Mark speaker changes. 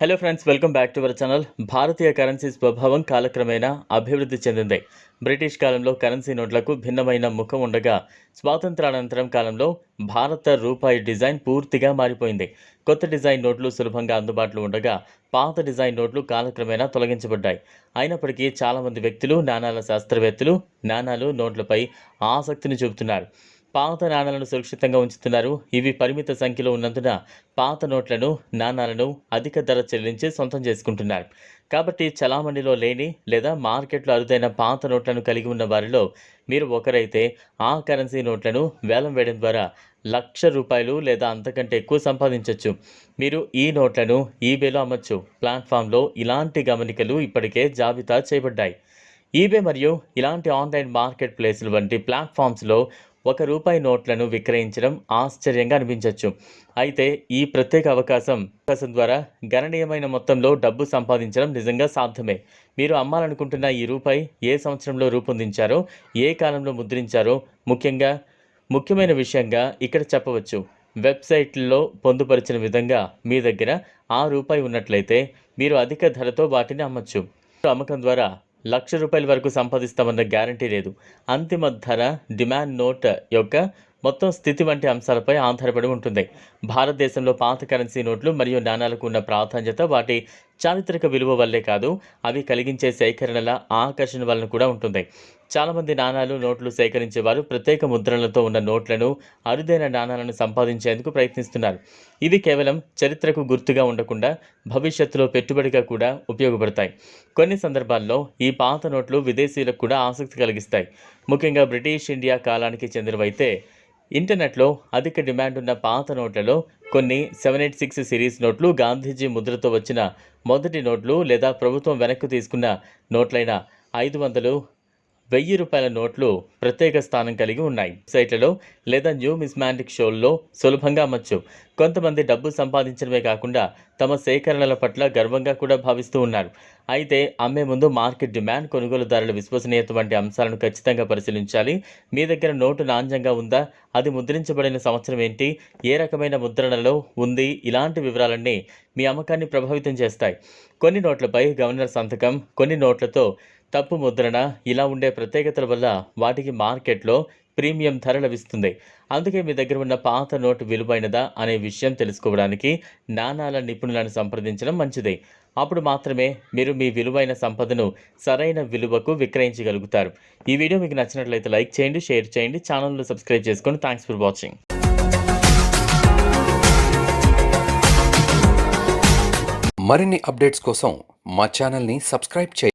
Speaker 1: Hello friends welcome back to our channel Bharatiya currency స్వభావం కాలక్రమేణా అభివృద్ధి చెందింది బ్రిటిష్ కాలంలో కరెన్సీ నోట్లకు భిన్నమైన ముఖం ఉండగా స్వాతంత్రానంతరం కాలంలో భారత రూపాయి డిజైన్ పూర్తిగా మారిపోయింది కొత్త డిజైన్ నోట్లు సులభంగా అందుబాటులో ఉండగా పాత డిజైన్ నోట్లు కాలక్రమేణా తొలగించబడ్డాయి అయినప్పటికీ చాలామంది వ్యక్తులు నాణాల శాస్త్రవేత్తలు నాణాలు నోట్లపై ఆసక్తిని చూపుతున్నారు పాత నాణాలను సురక్షితంగా ఉంచుతున్నారు. ఇవి పరిమిత సంఖ్యలో ఉన్నందున పాత నోట్లను నాణాలను అధిక ధర చెల్లించి సొంతం చేసుకుంటున్నారు. కాబట్టి చలామణిలో లేని లేదా మార్కెట్లో అరుదైన పాత నోట్లను కలిగి ఉన్న వారిలో మీరు ఒకరైతే ఆ కరెన్సీ నోట్లను వేలం వేయడం ద్వారా లక్ష రూపాయలు లేదా అంతకంటే ఎక్కువ సంపాదించవచ్చు మీరు ఈ నోట్లను ఈబేలో అమ్మచ్చు. ప్లాట్ఫామ్లో ఇలాంటి గమనికలు ఇప్పటికే జాబితా చేయబడ్డాయి. ఈబే మరియు ఇలాంటి ఆన్లైన్ మార్కెట్ ప్లేసులు వంటి ప్లాట్ఫామ్స్లో ఒక రూపాయి నోట్లను విక్రయించడం ఆశ్చర్యంగా అనిపించవచ్చు అయితే ఈ ప్రత్యేక అవకాశం అవకాశం ద్వారా గణనీయమైన మొత్తంలో డబ్బు సంపాదించడం నిజంగా సాధ్యమే. మీరు అమ్మాలనుకుంటున్న ఈ రూపాయి ఏ సంవత్సరంలో రూపొందించారో ఏ కాలంలో ముద్రించారో ముఖ్యంగా ముఖ్యమైన విషయంగా ఇక్కడ చెప్పవచ్చు. వెబ్సైట్లలో పొందుపరిచిన విధంగా మీ దగ్గర ఆ రూపాయి ఉన్నట్లయితే మీరు అధిక ధరతో వాటిని అమ్మచ్చు. అమ్మకం ద్వారా లక్ష రూపాయల వరకు సంపాదిస్తామన్న గ్యారంటీ లేదు. అంతిమ ధర డిమాండ్ నోట్ యొక్క మొత్తం స్థితి వంటి అంశాలపై ఆధారపడి ఉంటుంది. భారతదేశంలో పాత కరెన్సీ నోట్లు మరియు నాణాలకు ఉన్న ప్రాధాన్యత వాటి చారిత్రక విలువ వల్లే కాదు అవి కలిగించే సేకరణల ఆకర్షణ వలన కూడా ఉంటుంది. చాలామంది నాణాలు నోట్లు సేకరించేవారు ప్రత్యేక ముద్రణలతో ఉన్న నోట్లను అరుదైన నాణాలను సంపాదించేందుకు ప్రయత్నిస్తున్నారు. ఇవి కేవలం చరిత్రకు గుర్తుగా ఉండకుండా భవిష్యత్తులో పెట్టుబడిగా కూడా ఉపయోగపడతాయి. కొన్ని సందర్భాల్లో ఈ పాత నోట్లు విదేశీయులకు కూడా ఆసక్తి కలిగిస్తాయి. ముఖ్యంగా బ్రిటిష్ ఇండియా కాలానికి చెందినవైతే ఇంటర్నెట్లో అధిక డిమాండ్ ఉన్న పాత నోట్లలో కొన్ని సెవెన్ ఎయిట్ సిక్స్ సిరీస్ నోట్లు గాంధీజీ ముద్రతో వచ్చిన మొదటి నోట్లు లేదా ప్రభుత్వం వెనక్కి తీసుకున్న నోట్లైన ఐదు వందలు వెయ్యి రూపాయల నోట్లు ప్రత్యేక స్థానం కలిగి ఉన్నాయి. సైట్లలో లేదా న్యూ మిస్మాంటిక్ షోల్లో సులభంగా అమ్మచ్చు. కొంతమంది డబ్బు సంపాదించడమే కాకుండా తమ సేకరణల పట్ల గర్వంగా కూడా భావిస్తూ ఉన్నారు. అయితే అమ్మే ముందు మార్కెట్ డిమాండ్ కొనుగోలుదారుల విశ్వసనీయత వంటి అంశాలను ఖచ్చితంగా పరిశీలించాలి. మీ దగ్గర నోటు నాణ్యంగా ఉందా? అది ముద్రించబడిన సంవత్సరం ఏంటి? ఏ రకమైన ముద్రణలో ఉంది? ఇలాంటి వివరాలన్నీ మీ అమ్మకాన్ని ప్రభావితం చేస్తాయి. కొన్ని నోట్లపై గవర్నర్ సంతకం కొన్ని నోట్లతో తప్పు ముద్రణ ఇలా ఉండే ప్రత్యేకతల వల్ల వాటికి మార్కెట్లో ప్రీమియం ధర లభిస్తుంది. అందుకే మీ దగ్గర ఉన్న పాత నోటు విలువైనదా అనే విషయం తెలుసుకోవడానికి నాణాల నిపుణులను సంప్రదించడం మంచిది. అప్పుడు మాత్రమే మీరు మీ విలువైన సంపదను సరైన విలువకు విక్రయించగలుగుతారు. ఈ వీడియో మీకు నచ్చినట్లయితే లైక్ చేయండి షేర్ చేయండి ఛానల్ను సబ్స్క్రైబ్ చేసుకోండి థ్యాంక్స్ ఫర్ వాచింగ్.
Speaker 2: మరిన్ని అప్డేట్స్ కోసం మా ఛానల్ని సబ్స్క్రైబ్ చేయండి.